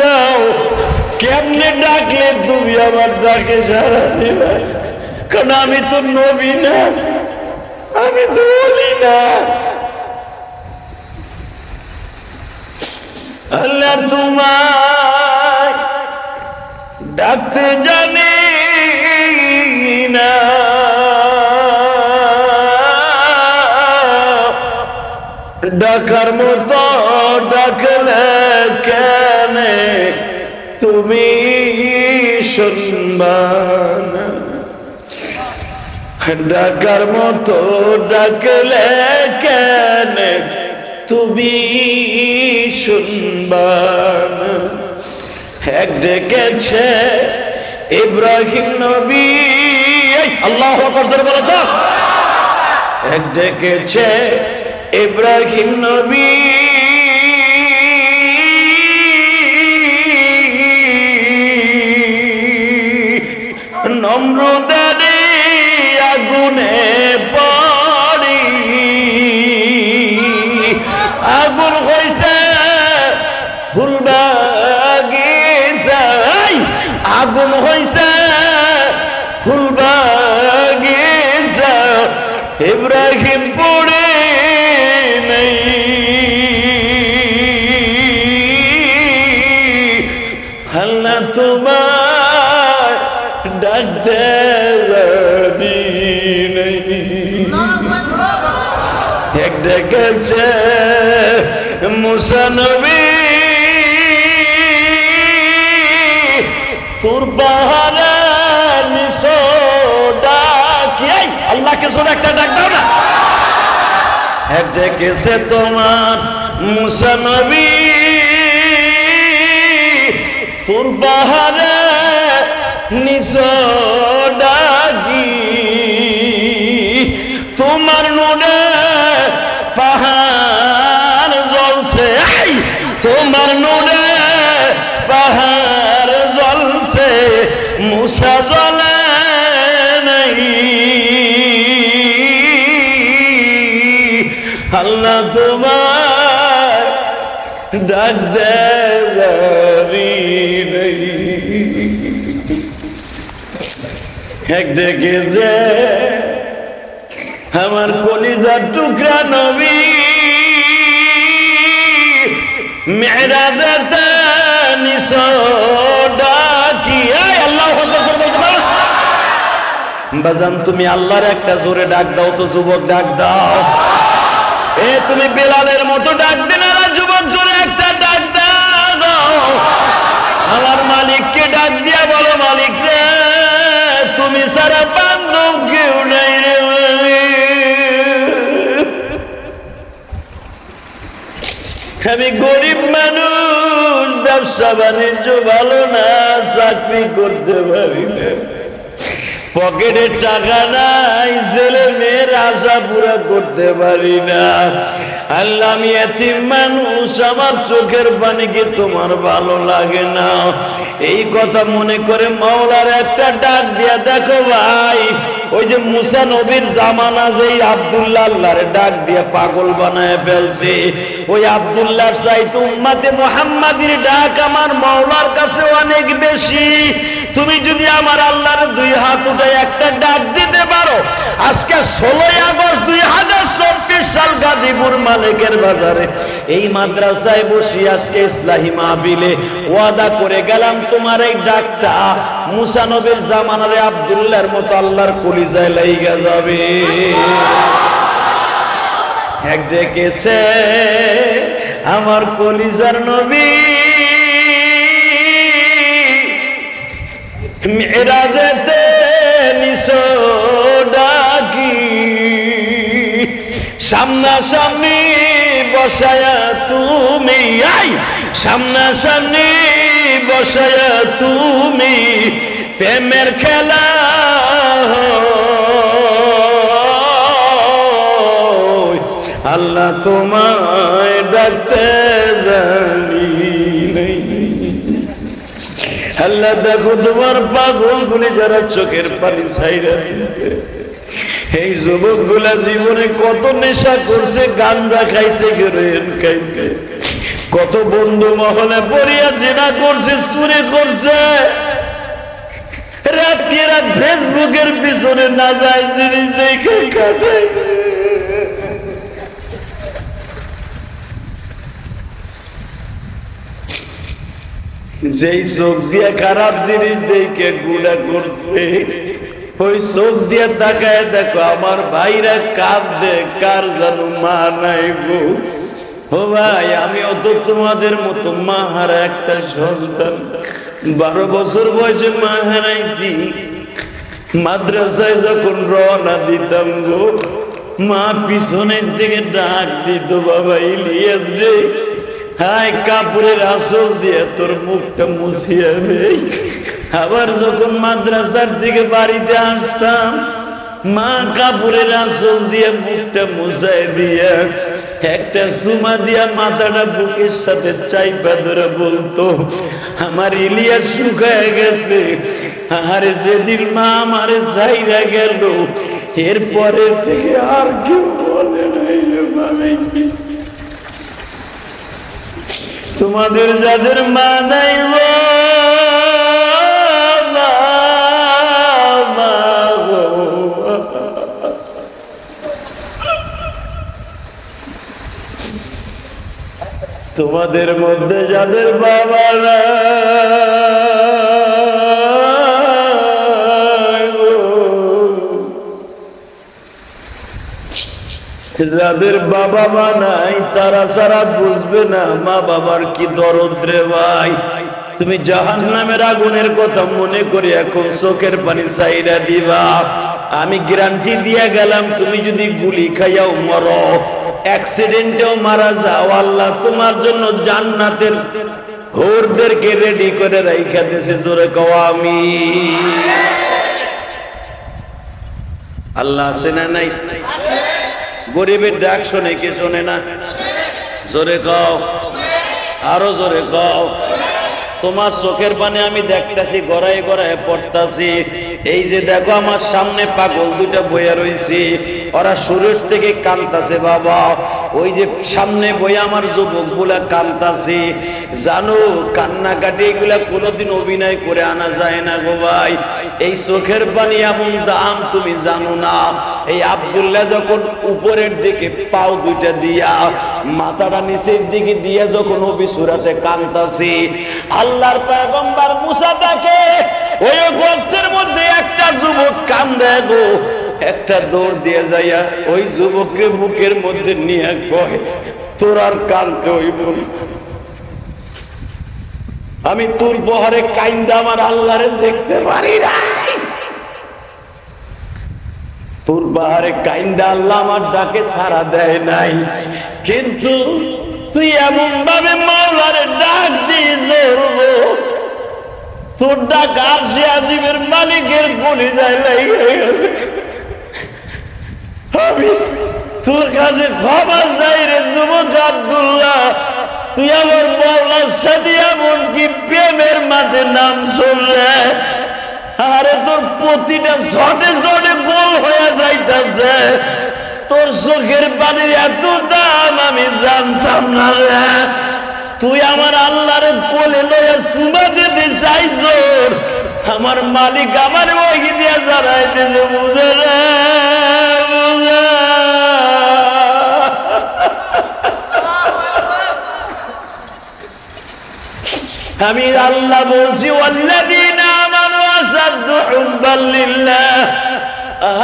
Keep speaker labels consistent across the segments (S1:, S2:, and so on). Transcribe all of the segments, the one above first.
S1: দাও। কেমনে ডাকলে তুমি আমার ডাকে সারা দিবে? কারণ আমি তো নবী না। আমি তো বলি না। আল্লাহ তোমার ডাকতে জানি না। ডাকার মতো ডাকলে কেন তুমি শুনবান ডাকার মতো ডাকলে কেন তুমি শুনবান এক ডেকেছে ইব্রাহিম নবী। আল্লাহ বলো তো। এক ডেকেছে ইব্রাহিম নবী। নম্রদারে আগুনে পড়ি। আগুন হয়েছে এই, আগুন হয়েছে ফুলবাগিচা ইব্রাহিম পড়ে তোমার এক ডেকেছে মুসানবী তোর আল্লাহকে শুনে একটা ডাক দাও না। এক ডেকেছে তোমার মুসানবী তোর পাহাড়ে নিশো ডাকি তোমার নুনে পাহাড় জ্বলছে। এই! তোমার নুনে পাহাড় জ্বলছে। মুসা নাই। আল্লাহ তোমার ডাক দেরি এক ডেকে যে আমার কলিজার টুকরা নবী। ডাকি এই বাজান, তুমি আল্লাহর একটা জোরে ডাক দাও তো, যুবক ডাক দাও। এ, তুমি বেলালের মতো ডাক দিন যুবক জোরে একটা ডাক দাও। আমার মালিককে ডাক দিয়া বলো, মালিক রে। তুমি সারা বান্ধব কেউ নাই রে আমি। গরিব মানুষ, ব্যবসা বাণিজ্য ভালো না, চাকরি করতে পারি না। পকেটে টাকা নাই, ছেলে মেয়ের আশা পুরা করতে পারি না। আল্লাহ আমি মানুষ, আমার চোখের পানি কি তোমার ভালো লাগে না? এই কথা মনে করে মাওলার একটা ডাক দিয়া দেখো ভাই, ওই যে মুসা নবীর জামানা যেই আব্দুল্লাহ ডাক দিয়ে পাগল বানায় ফেলছে, ওই আব্দুল্লাহর চাইতে উম্মাতে মোহাম্মাদির ডাক আমার মাওলার কাছে অনেক বেশি। তুমি যদি আমার আল্লাহর দুই হাত উঠে একটা ডাক দিতে পারো, আজকে ষোলোই আগস্ট দুই হাজার চব্বিশ সাল গাজীপুর মালিকের বাজারে। এই মাদ্রাসায় বসি আজকে ইসলাহি মাহবিলে ওয়াদা করে গেলাম, তোমার এই ডাকটা মুসানবের জামানারে আব্দুল্লাহর মতো আল্লাহর কলিজায় লাইগা যাবে। এক ডেকেছে আমার কলিজার নবী। মেরাজেতে নিশো ডাকি। সামনাসামনি বসায়া তুমি, আই! সামনাসামনি বসায়া তুমি, প্রেমের খেলা। আল্লাহ তোমায় ডাকতে জানি। আল্লাহ দেখো তোমার পাগল গুলি যারা চোখের পানি ছাইরা এই যুবকগুলা জীবনে কত নেশা করছে গান্দা খাইছে কত বন্ধু মহলে পড়িয়া জেনা করছে, চুরি করছে। রাত্রি রাত ফেসবুকের পিছনে না যায়, জিনিস দেখে কাটায় যেই চোখ দিয়ে খারাপ জিনিস দেখে গুণা করছে, ওই চোখ দিয়ে তাকায় দেখো, আমার ভাইরা কাঁদবে কার যেন মা নাই গো ও ভাই, আমিও তো তোমাদের মতো মা হারা একটা সন্তান। বারো বছর বয়সে মা হারাইছি। মাদ্রাসায় যখন রওনা দিতাম গো, মা পিছনের দিকে ডাক দিত, বাবা, ইলিয়াস রে। হাই কাপড়ের আসল দিয়ে তোর মুখটা মুছিয়ে আবার যখন মাদ্রাসার দিকে বাড়িতে আসতাম, মা কাপড়ের আসল দিয়ে মুখটা মুছাই দিয়ে একটা সুমা দিয়া মাথাটা বুকের সাথে চাইপা ধরে বলতো, আমার ইলিয়া শুকায় গেছে। আরে যেদিন মা আমারে চাইরা গেল এরপরে থেকে আর কেউ বলে নাই তোমাদের যাদের মা নাই তোমাদের মধ্যে যাদের বাবা নাই যাদের বাবা মা নাই, তারা সারা বুঝবে না মা বাবার কি দরদ রে ভাই। তুমি জাহান নামের আগুনের কথা মনে করে এখন চোখের পানি চাইরা দিবা। আমি গ্যারান্টি দিয়া গেলাম, তুমি যদি গুলি খাইয়াও মরো। অ্যাক্সিডেন্টেও মারা যাও, আল্লাহ তোমার জন্য জান্নাতের হোরদেরকে রেডি করে রাইখা দিয়েছে জোরে কও আমি আল্লাহ আছে না নাই? গরিবের ডাক শোনে কে শোনে না? জোরে কও। আরও জোরে কও। তোমার চোখের পানে আমি দেখতেছি গড়াই গড়ায় পড়তাছি। এই যে দেখো আমার সামনে পাগল দুটা বইয়া রইছি। ওরা শুরুর থেকে কান্তাছে, বাবা। ওই যে সামনে বই আমার যুবকগুলা কান্তাছে। জানো, কান্নাকাটি এগুলা কোনোদিন অভিনয় করে আনা যায় না গো ভাই। এই চোখের পানি এমন দাম তুমি জানো না। এই আব্দুল্লাহ যখন উপরের দিকে পাও দুইটা দিয়া, মাথাটা নিচের দিকে দিয়া যখন অবিসুরাতে কান্তাছে, আল্লাহর পয়গম্বর মুসা তাকে ওই গর্তের মধ্যে একটা যুবক কান্দে গো। একটা দৌড় দিয়ে যাইয়া ওই যুবককে বুকের মধ্যে নিয়ে কয় তোর আর কানতে হইব আমি তোর বহরে কাইন্দা আমার আল্লাহরে দেখতে পারি না তোর বাহারে কাইন্দা আল্লাহ আমার ডাকে সারা দেয় নাই। কিন্তু তুই এমন ভাবে মাওলারে ডাক দিয়ে তোর ডাক আর সে আজিবের মালিকের গলি যায় লেগে গেছে। আমি তোর কাছে ক্ষমা চাই রে যুবক আব্দুল্লাহ। তুই আমার মাওলার সাথে এমনকি প্রেমের মাঝে নাম শুনলে? আরে তোর প্রতিটা শটে শটে গোল হয়ে যাইতাছে। তোর চোখের পানির এত দাম আমি জানতাম না রে। তুই আমার আল্লাহর কোলে লয়ে সুমা দিতে চাইছ আমার মালিক আমার ওই দিয়া জানাইতেছে বুঝে রে আমি আল্লাহ বলছি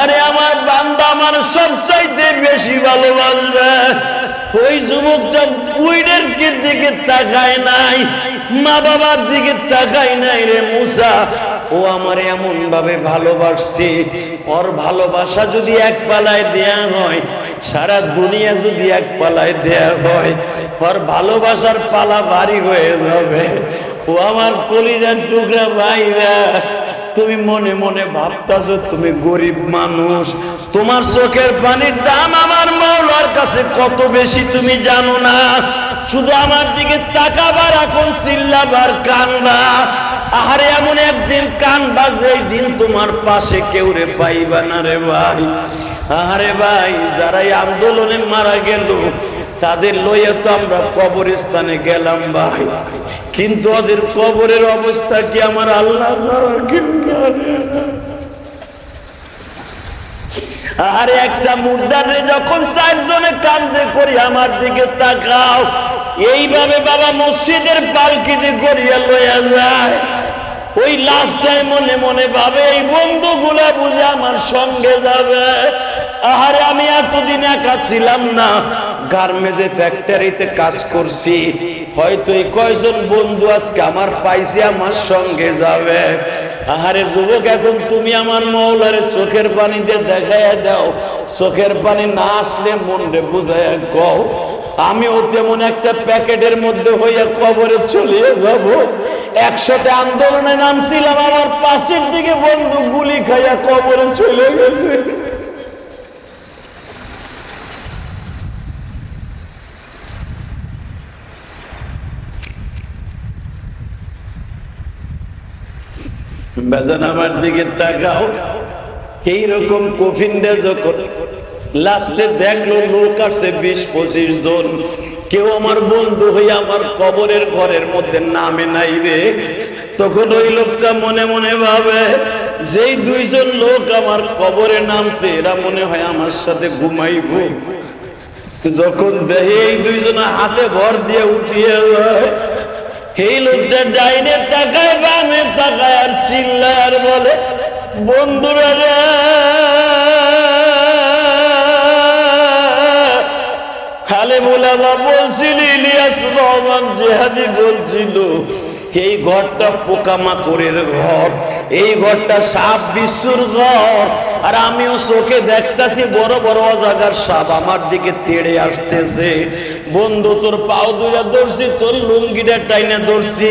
S1: আরে আমার বান্দা আমার সবচাইতে বেশি ভালোবাসবে। ওই যুবকটা পুইনের দিকে তাকায় নাই, মা বাবার দিকে তাকায় নাই রে মুসা, ও আমার এমন ভাবে ভালোবাসছে, ওর ভালোবাসা যদি এক পালায় দেয়া হয় সারা দুনিয়া যদি এক পালায় দেয়া হয়, ওর ভালোবাসার পালা ভারী হয়ে যাবে। ও আমার কলিজার টুকরা ভাইরা তুমি মনে মনে ভাবতাছো তুমি গরিব মানুষ। তোমার চোখের পানির দাম আমার মৌলার কাছে কত বেশি তুমি জানো না। শুধু আমার দিকে তাকাবার এখন চিল্লাবার কান্দা আহারে এমন একদিন কান্দা যেই দিন তোমার পাশে কেউ রে পাইবা না রে ভাই। আরে ভাই যারা এই আন্দোলনে মারা গেল তাদের লইয়া তো আমরা কবরস্থানে গেলাম ভাই। কিন্তু ওদের কবরের অবস্থা কি আমার আল্লাহ। আরে একটা মুদ্রারে যখন চারজনে কান্দে করি আমার দিকে তাকাও, এইভাবে বাবা মসজিদের পালকিতে করিয়া লইয়া যায়। ওই লাস্টটাই মনে মনে ভাবে, এই বন্ধুগুলা বুঝে আমার সঙ্গে যাবে। আহারে আমি এতদিন একা ছিলাম না। গার্মেন্টে ফ্যাক্টরিতে কাজ করছি। হয়তো এই কয়জন বন্ধু আজকে আমার পাইছে আমার সঙ্গে যাবে। আহারে যুবক, এখন তুমি আমার মৌলারে চোখের পানিতে দেখাইয়া দাও। চোখের পানি না আসলে মনরে বুঝাইয়া কও, আমিও তেমন একটা প্যাকেটের মধ্যে হইয়া কবরে চলে যাব। একসাথে আন্দোলনে নামছিলাম, আমার পাশের দিকে বন্ধু গুলি খাইয়া কবরে চলে গেছে। বেজান আমার দিকে তাকাও, এইরকম কফিনটা যখন লাস্টে দেখল লোক আসছে বিশ পঁচিশ জন। কেউ আমার বন্ধু হয়ে আমার কবরের ঘরের মধ্যে নামে নাই রে। তখন ওই লোকটা মনে মনে ভাবে, যেই দুইজন লোক আমার কবরে নামছে, এরা মনে হয় আমার সাথে ঘুমাইব। যখন এই দুইজন হাতে ভর দিয়ে উঠিয়ে এই লোকটা ডাইনের তাকায় বামে তাকায় আর চিল্লার বলে, বন্ধুরা খালে মোলামা বলছিল, ইলিয়াস রহমান জেহাদি বলছিল, এই ঘরটা পোকামাকড়ের ঘর, এই ঘরটা সাপ বিশ্বর ঘর, আর আমিও চোখে দেখতাছি বড় বড় অজাগার সাপ আমার দিকে তেড়ে আসতেছে। বন্ধু, তোর পাও দুইয়া ধরছি, তোর লুঙ্গিটা টাইনা ধরছি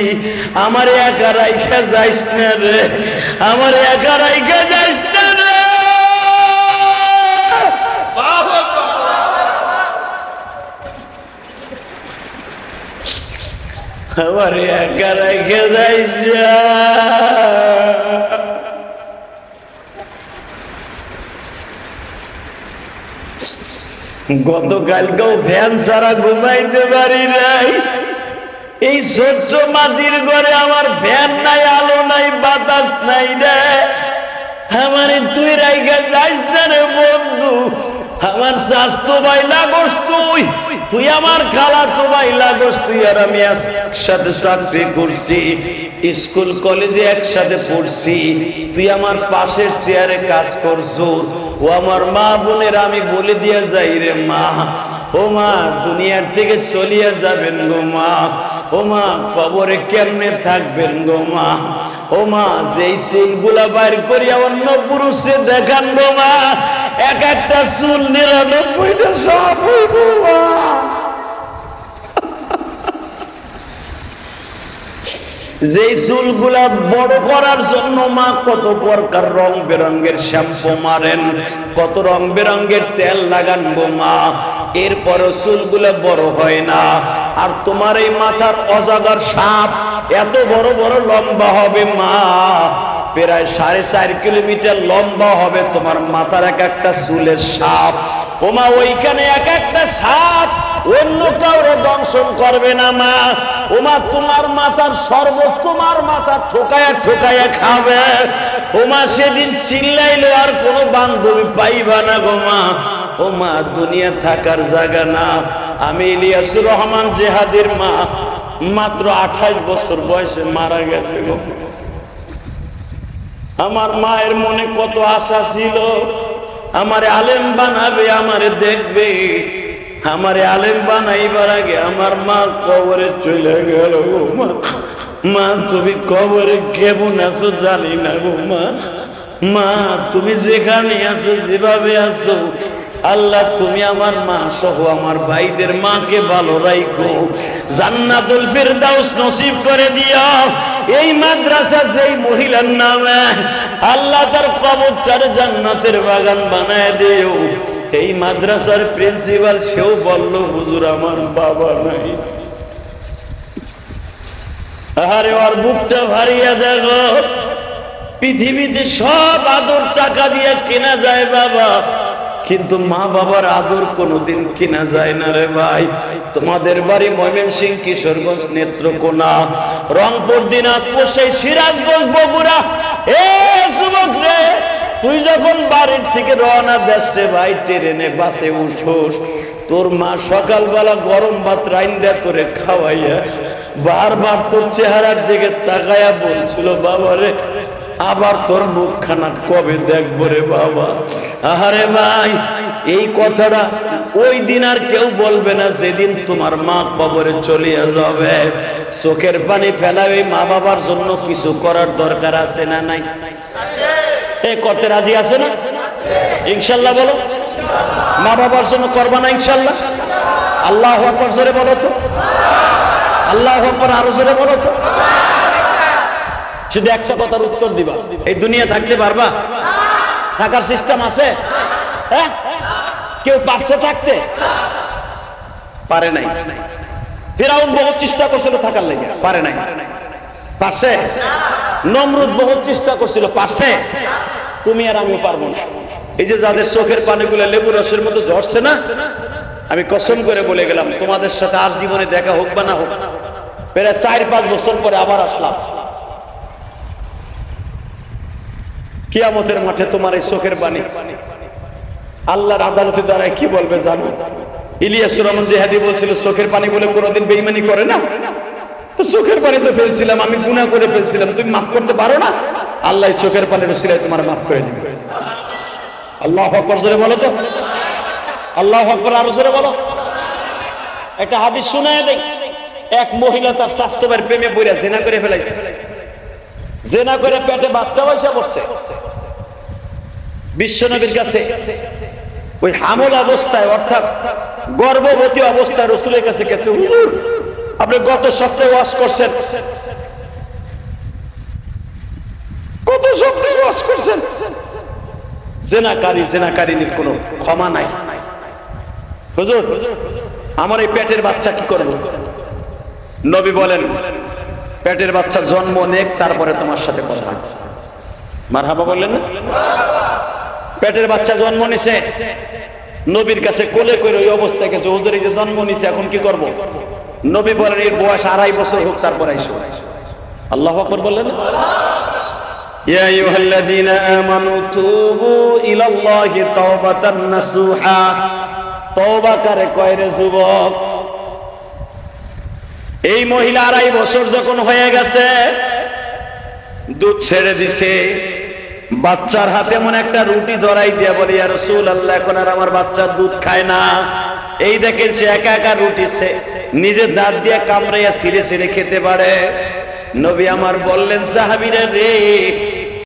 S1: আমার একা রাইখা যাইস না রে, আমার একা রাইখা যাইস আমার একা রেখে যাইস না। গতকালকেও ফ্যান ছাড়া ঘুমাইতে পারি নাই। এই শস্য মাটির ঘরে আমার ফ্যান নাই, আলো নাই, বাতাস নাই রে। আমার তুই রাইগা যাইস না রে বন্ধু। আমার স্বাস্থ্য ভাই লাগস তুই। তুই আমার খালা তো ভাই লাগস তুই আর আমি একসাথে চাকরি করছি, স্কুল, কলেজে একসাথে পড়ছি। তুই আমার পাশের চেয়ারে কাজ করছ। ও আমার মা বোনের আমি বলে দিয়ে যাই রে মা। ও মা, দুনিয়ার থেকে চলিয়া যাবেন গো মা। ও মা, কবরে কেমনে থাকবেন গো মা? ও মা, যেই চুলগুলা বাইর করিয়া অন্য পুরুষে দেখান গো মা। এক একটা চুল নিরানব্বইটা সব হইব যেই চুলগুলা বড় করার জন্য মা কত প্রকার রং বেরঙ্গের শ্যাম্পু মারেন, কত রং বেরঙ্গের তেল লাগান গো মা। এরপরও চুলগুলা বড় হয় না। আর তোমার এই মাথার অজাগার সাপ এত বড় বড় লম্বা হবে মা। প্রায় সাড়ে চার কিলোমিটার লম্বা হবে তোমার মাথার এক একটা চুলের সাপ। ওমা, ওইখানে এক একটা সাপ অন্য কাউরে দংশন করবে না, মা। ওমা, তোমার মাথার সর্ব তোমার মাথা ঠোকায়া ঠোকায়া খাবে। ওমা, সেদিন চিল্লাইলো আর কোনো বান্ধবী পাইবা না গো, মা। ও মা দুনিয়া থাকার জায়গা না। আমি ইলিয়াসুর রহমান জেহাদের মা। মাত্র আঠাশ বছর বয়সে মারা গেছে গো। আমার মায়ের মনে কত আশা ছিল। আমারে আলেম বানাবে, আমারে দেখবে। আমারে আলেম বানাইবার আগে আমার মা কবরে চলে গেল মা। তুমি কবরে কেমন আছো জানি না গো মা। মা, তুমি যেখানে আছো, যেভাবে আছো, আল্লাহ তুমি আমার মা সহ আমার ভাইদের মাকে ভালো রাখো জান্নাতুল ফিরদাউস নসিব করে দিও এই মাদ্রাসা যেই মহিলার নামে, আল্লাহ তার কবরটার জান্নাতের বাগান বানায় দিও এই মাদ্রাসার প্রিন্সিপাল সেও বলল, হুজুর, আমার বাবা নাই। আরে ওর বুকটা ভারিয়া দেখো। পৃথিবীতে সব আদর টাকা দিয়ে কেনা যায় বাবা। কিন্তু মা বাবার আদর কোনোদিন কিনা যায় না রে ভাই। তোমাদের বাড়ি ময়মনসিং কিশোরগঞ্জ নেত্রকোনা। রংপুর, দিনাজপুর, সেই সিরাজগঞ্জ, বগুড়া। এ যুবক রে, তুই যখন বাড়ির থেকে রওনা দেশ রে ভাই, ট্রেনে, বাসে উঠোস, তোর মা সকালবেলা গরম ভাত রাইন্দা তোরে খাওয়াইয়া বারবার তোর চেহারার দিকে তাকায়া বলছিল বাবারে আবার তোর মুখখানা কবে দেখব রে বাবা? আহারে ভাই, এই কথাটা ওই দিন আর কেউ বলবে না, যেদিন তোমার মা কবরে চলিয়া যাবে। চোখের পানি ফেলাবে মা বাবার জন্য কিছু করার দরকার আছে না নাই? এ, করতে রাজি আছে না? ইনশাল্লাহ বলো। মা বাবার জন্য করবা না ইনশাল্লাহ? আল্লাহ আকবর জোরে বলো তো। আল্লাহ আকবর আরও জোরে বলো তো। শুধু একটা কথার উত্তর দিবা, এই দুনিয়া থাকতে পারবা? থাকার সিস্টেম আছে? হ্যাঁ? কেউ পারছে থাকতে? পারে নাই। ফেরাউন বহুত চেষ্টা করছিল থাকার লেগে, পারে নাই। পারছে? নমরুদ বহুত চেষ্টা করছিল, পারছে? তুমি আর আমি পারব না। এই যে যাদের চোখের পানিগুলো লেবু রসের মতো ঝরছে না, আমি কসম করে বলে গেলাম, তোমাদের সাথে আর জীবনে দেখা হোক বা না হোক, প্রায় চার পাঁচ বছর পরে আবার আসলাম। কিয়ামতের মাঠে তোমার এই চোখের পানি আল্লাহর আদালতে দাঁড়ায় কি বলবে জানো? ইলিয়াস রহমান জেহাদি বলছিল চোখের পানি বলে কোনোদিন বেইমানি করে না? চোখের পানি তো ফেলছিলাম, আমি গুনাহ করে ফেলছিলাম, তুমি মাফ করতে পারো না? আল্লাহ চোখের পানির সিলাই তোমার মাফ করে দিবে। আল্লাহ আকবর জোরে বলো তো। আল্লাহ আকবর আরও জোরে বলো। একটা হাদিস দেখ এক মহিলা তার স্বাস্থ্যবার প্রেমে বইরা জেনা করে ফেলাইছে। জেনা করে পেটে বাচ্চা পয়সা পড়ছে। বিশ্বনবীর কাছে ওই হামল অবস্থায়, অর্থাৎ গর্ভবতী অবস্থায় রসুলের কাছে গেছে আপনি গত সপ্তাহে ওয়াশ করছেন। কত সপ্তাহে ওয়াশ করছেন। জেনাকারী কোনো ক্ষমা নাই। হুজুর, আমার এই পেটের বাচ্চা কি করব? নবী বলেন পেটের বাচ্চার জন্ম নেক তারপরে তোমার সাথে কথা মারহাবা বললেন না পেটের বাচ্চা জন্ম নিছে নবীর কাছে কোলে করে ওই অবস্থায় গেছে ওদের এই যে জন্ম নিছে এখন কি করব নবী বলেন এর বয়স আড়াই বছর হোক তারপর আইসো আল্লাহ আকবর বললেন না? يا أيها الذين آمنوا توبوا إلى الله توبة نصوحا তওবা করে কয় রে যুবক এই মহিলা আড়াই বছর যখন হয়ে গেছে, দুধ ছেড়ে দিছে। বাচ্চার হাতে মনে একটা রুটি ধরাই দিয়ে বলি আর রসুল আল্লাহ এখন আর আমার বাচ্চা দুধ খায় না। এই দেখেন সে একা একা রুটি নিজের দাঁত দিয়ে কামড়াইয়া ছিঁড়ে সিরে খেতে পারে। নবী আমার বললেন, সাহাবিরা রে